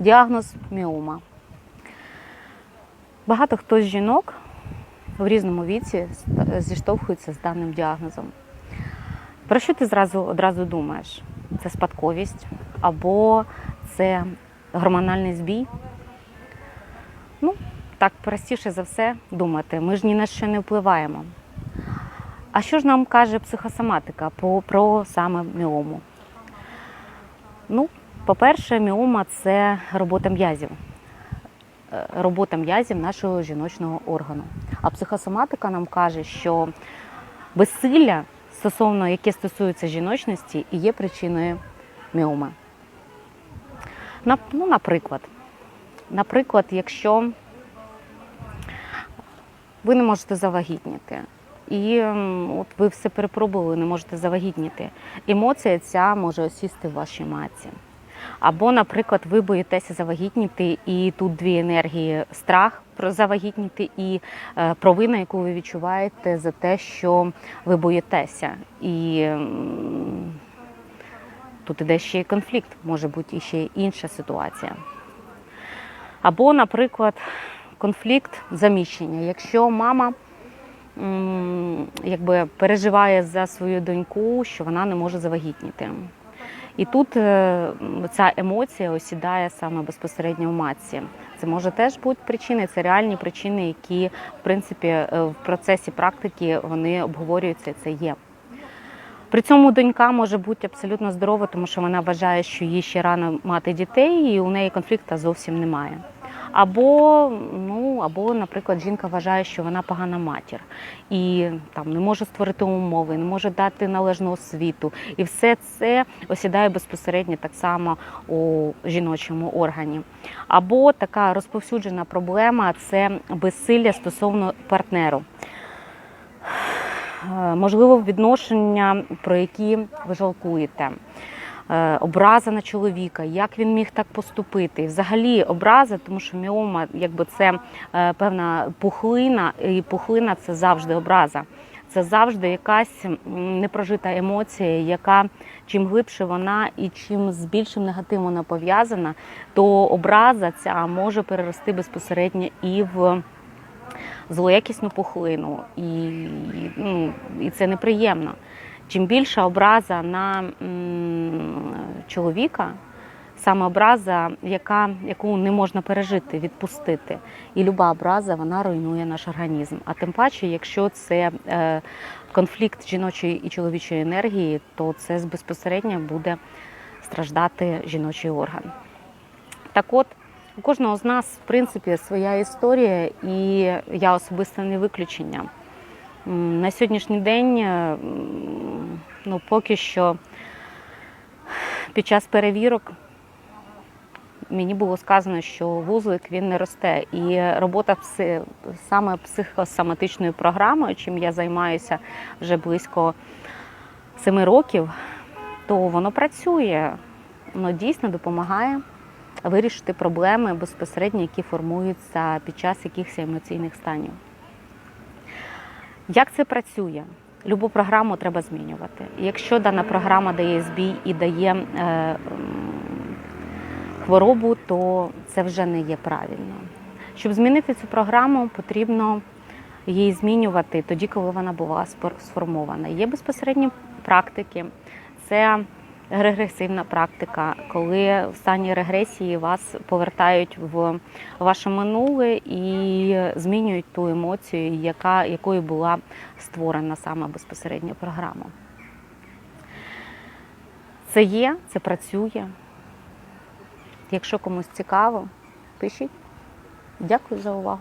Діагноз міома. Багато хто з жінок в різному віці зіштовхується з даним діагнозом. Про що ти зразу одразу думаєш? Це спадковість або це гормональний збій? Ну, так простіше за все думати. Ми ж ні на що не впливаємо. А що ж нам каже психосоматика по, про саме міому? Ну, по-перше, міома це робота м'язів. Е, Робота м'язів нашого жіночного органу. А психосоматика нам каже, що безсилля, стосовно яке стосується жіночності, і є причиною міоми. Ну, наприклад, наприклад, якщо ви не можете завагітніти, і от ви все перепробували, не можете завагітніти. Емоція ця може осісти в вашій матці. Або, наприклад, ви боїтеся завагітніти, і тут дві енергії: страх про завагітніти і е, провина, яку ви відчуваєте за те, що ви боїтеся. І тут іде ще й конфлікт, може бути і ще інша ситуація. Або, наприклад, конфлікт заміщення. Якщо мама якби переживає за свою доньку, що вона не може завагітніти. І тут е, ця емоція осідає саме безпосередньо в матці. Це може теж бути причини, це реальні причини, які в принципі е, в процесі практики вони обговорюються. Це є. При цьому донька може бути абсолютно здорова, тому що вона вважає, що їй ще рано мати дітей, і у неї конфлікту зовсім немає. Або, ну, або, наприклад, жінка вважає, що вона погана матір і там не може створити умови, не може дати належну освіту. І все це осідає безпосередньо так само у жіночому органі. Або така розповсюджена проблема це безсилля стосовно партнеру. Е, Можливо, відношення, про які ви жалкуєте. Е, Образа на чоловіка, як він міг так поступити. Взагалі образа, тому що міома, якби це е, певна пухлина, і пухлина це завжди образа. Це завжди якась непрожита емоція, яка чим глибше вона і чим з більшим негативом вона пов'язана, то образа ця може перерости безпосередньо і в злоякісну пухлину, і, ну, і це неприємно. Чим більша образа на чоловіка, саме образа, яка, яку не можна пережити, відпустити. І люба образа вона руйнує наш організм. А тим паче, якщо це е, конфлікт жіночої і чоловічої енергії, то це безпосередньо буде страждати жіночий орган. Так от, у кожного з нас, в принципі, своя історія, і я особисто не виключення. На сьогоднішній день, е, ну, поки що під час перевірок мені було сказано, що вузлик він не росте. І робота пси, саме психосоматичною програмою, чим я займаюся вже близько семи років, то воно працює, воно дійсно допомагає вирішити проблеми безпосередньо, які формуються під час якихось емоційних станів. Як це працює? Любу програму треба змінювати. Якщо дана програма дає збій і дає е, хворобу, то це вже не є правильно. Щоб змінити цю програму, потрібно її змінювати тоді, коли вона була сформована. Є безпосередні практики, це регресивна практика, коли в стані регресії вас повертають в ваше минуле і змінюють ту емоцію, яка, якою була створена саме безпосередньо програма. Це є, це працює. Якщо комусь цікаво, пишіть. Дякую за увагу.